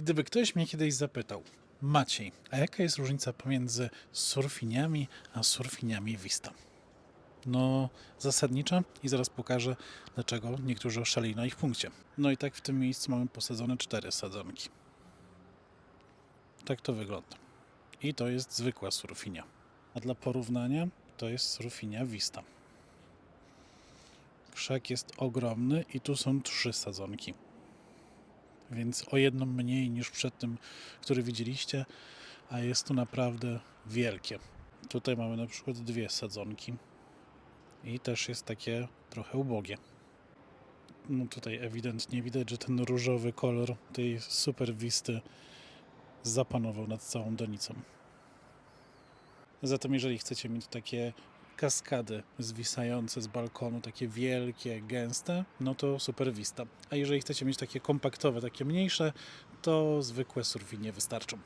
Gdyby ktoś mnie kiedyś zapytał, Maciej, a jaka jest różnica pomiędzy surfiniami a surfiniami Vista? No, zasadnicza i zaraz pokażę, dlaczego niektórzy oszaleli na ich punkcie. No i tak w tym miejscu mamy posadzone cztery sadzonki. Tak to wygląda. I to jest zwykła surfinia. A dla porównania to jest surfinia Vista. Krzak jest ogromny i tu są trzy sadzonki. Więc o jedną mniej niż przed tym, który widzieliście, a jest to naprawdę wielkie. Tutaj mamy na przykład dwie sadzonki i też jest takie trochę ubogie. No tutaj ewidentnie widać, że ten różowy kolor tej super wisty zapanował nad całą donicą. Zatem jeżeli chcecie mieć takie kaskady zwisające z balkonu, takie wielkie, gęste, no to super vista. A jeżeli chcecie mieć takie kompaktowe, takie mniejsze, to zwykłe surfinie wystarczą.